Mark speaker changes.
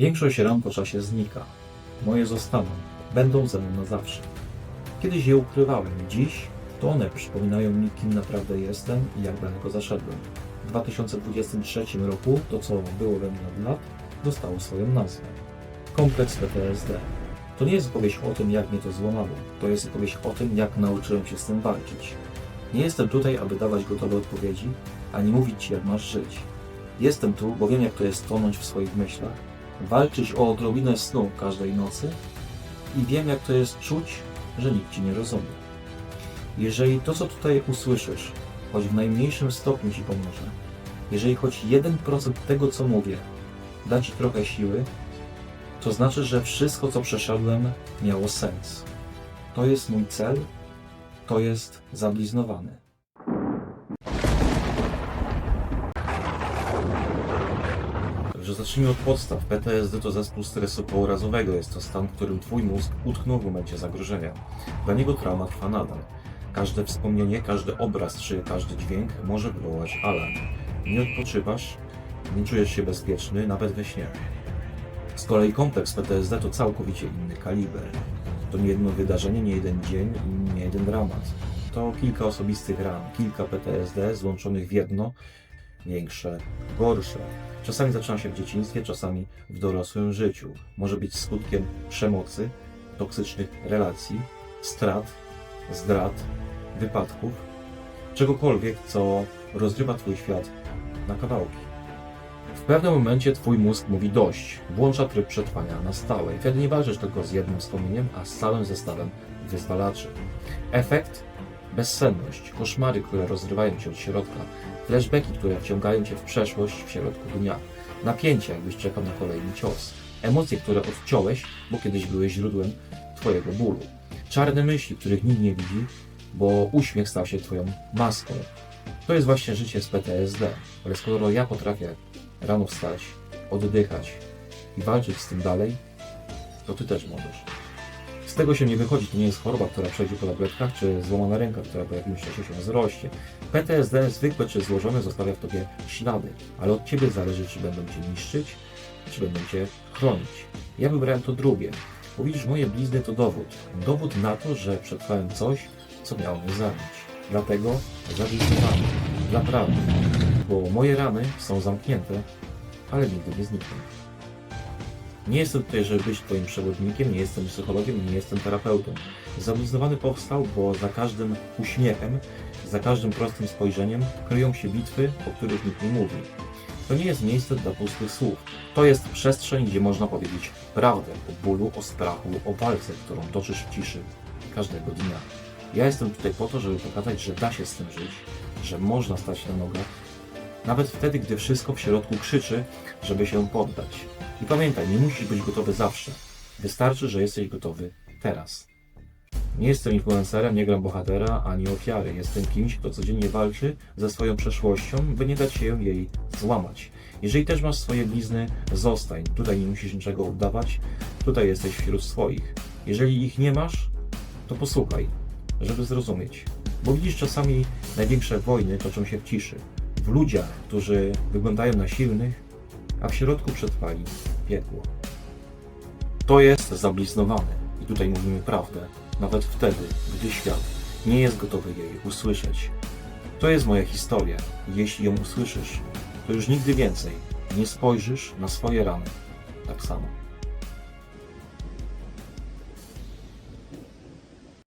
Speaker 1: Większość ran po czasie znika. Moje zostaną, będą ze mną na zawsze. Kiedyś je ukrywałem, dziś to one przypominają mi, kim naprawdę jestem i jak daleko zaszedłem. W 2023 roku to, co było we mnie od lat, dostało swoją nazwę. Kompleks PTSD. To nie jest opowieść o tym, jak mnie to złamało. To jest opowieść o tym, jak nauczyłem się z tym walczyć. Nie jestem tutaj, aby dawać gotowe odpowiedzi, ani mówić ci, jak masz żyć. Jestem tu, bo wiem, jak to jest tonąć w swoich myślach, walczyć o odrobinę snu każdej nocy i wiem, jak to jest czuć, że nikt ci nie rozumie. Jeżeli to, co tutaj usłyszysz, choć w najmniejszym stopniu ci pomoże, jeżeli choć 1% tego, co mówię, da ci trochę siły, to znaczy, że wszystko, co przeszedłem, miało sens. To jest mój cel, to jest zabliznowany. Że zacznijmy od podstaw. PTSD to zespół stresu pourazowego. Jest to stan, w którym twój mózg utknął w momencie zagrożenia. Dla niego trauma trwa nadal. Każde wspomnienie, każdy obraz czy każdy dźwięk może wywołać alarm. Nie odpoczywasz, nie czujesz się bezpieczny, nawet we śnie. Z kolei kompleks PTSD to całkowicie inny kaliber. To nie jedno wydarzenie, nie jeden dzień nie jeden dramat. To kilka osobistych ran, kilka PTSD złączonych w jedno, większe, gorsze. Czasami zaczyna się w dzieciństwie, czasami w dorosłym życiu. Może być skutkiem przemocy, toksycznych relacji, strat, zdrad, wypadków, czegokolwiek, co rozrywa Twój świat na kawałki. W pewnym momencie Twój mózg mówi dość, włącza tryb przetrwania na stałe wtedy nie walczysz tylko z jednym wspomnieniem, a z całym zestawem wyzwalaczy. Efekt? Bezsenność, koszmary, które rozrywają Cię od środka, flashbacki, które wciągają Cię w przeszłość w środku dnia, napięcie, jakbyś czekał na kolejny cios, emocje, które odciąłeś, bo kiedyś były źródłem Twojego bólu, czarne myśli, których nikt nie widzi, bo uśmiech stał się Twoją maską. To jest właśnie życie z PTSD, ale skoro ja potrafię rano wstać, oddychać i walczyć z tym dalej, to Ty też możesz. Tego się nie wychodzi, to nie jest choroba, która przejdzie po tabletkach, czy złamana ręka, która po jakimś czasie się zrośnie. PTSD, zwykłe czy złożone, zostawia w Tobie ślady, ale od Ciebie zależy, czy będą Cię niszczyć, czy będą Cię chronić. Ja wybrałem to drugie, bo widzisz, moje blizny to dowód. Dowód na to, że przetrwałem coś, co miało mnie zabić. Dlatego zabliznowany. Naprawdę. Bo moje rany są zamknięte, ale nigdy nie znikną. Nie jestem tutaj, żeby być Twoim przewodnikiem, nie jestem psychologiem, nie jestem terapeutą. Zabliznowany powstał, bo za każdym uśmiechem, za każdym prostym spojrzeniem kryją się bitwy, o których nikt nie mówi. To nie jest miejsce dla pustych słów. To jest przestrzeń, gdzie można powiedzieć prawdę o bólu, o strachu, o walce, którą toczysz w ciszy każdego dnia. Ja jestem tutaj po to, żeby pokazać, że da się z tym żyć, że można stać na nogach, nawet wtedy, gdy wszystko w środku krzyczy, żeby się poddać. I pamiętaj, nie musisz być gotowy zawsze. Wystarczy, że jesteś gotowy teraz. Nie jestem influencerem, nie gram bohatera ani ofiary. Jestem kimś, kto codziennie walczy ze swoją przeszłością, by nie dać się jej złamać. Jeżeli też masz swoje blizny, zostań. Tutaj nie musisz niczego oddawać. Tutaj jesteś wśród swoich. Jeżeli ich nie masz, to posłuchaj, żeby zrozumieć. Bo widzisz, czasami największe wojny toczą się w ciszy. W ludziach, którzy wyglądają na silnych, a w środku przetrwali piekło. To jest zabliznowane. I tutaj mówimy prawdę, nawet wtedy, gdy świat nie jest gotowy jej usłyszeć. To jest moja historia. Jeśli ją usłyszysz, to już nigdy więcej nie spojrzysz na swoje rany tak samo.